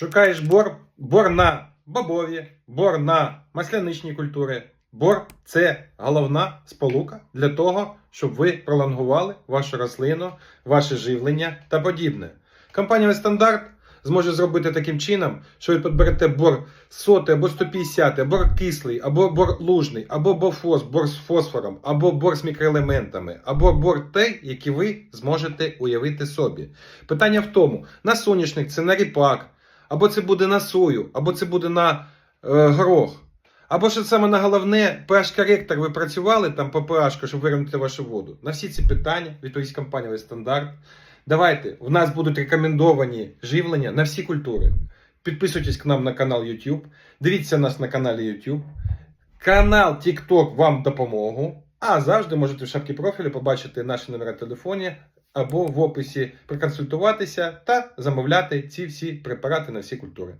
Шукаєш бор, бор на бобові, бор на масляничні культури. Бор це головна сполука для того, щоб ви пролонгували вашу рослину, ваше живлення та подібне. Компанія Стандарт зможе зробити таким чином, що ви підберете бор 100 або 150, бор кислий, або бор лужний, або бофос, бор з фосфором, або бор з мікроелементами, або бор той, який ви зможете уявити собі. Питання в тому: на соняшник це на ріпак, або це буде на сою, або це буде на е, горох. Або що саме на головне, pH-коректор ви працювали там по pH, щоб вирівняти вашу воду. На всі ці питання відповість компанія стандарт. Давайте, в нас будуть рекомендовані живлення на всі культури. Підписуйтесь к нам на канал YouTube, дивіться нас на каналі YouTube. Канал TikTok вам допомогу. А завжди можете в шапці профілю побачити наші номери телефоні або в описі проконсультуватися та замовляти ці всі препарати на всі культури.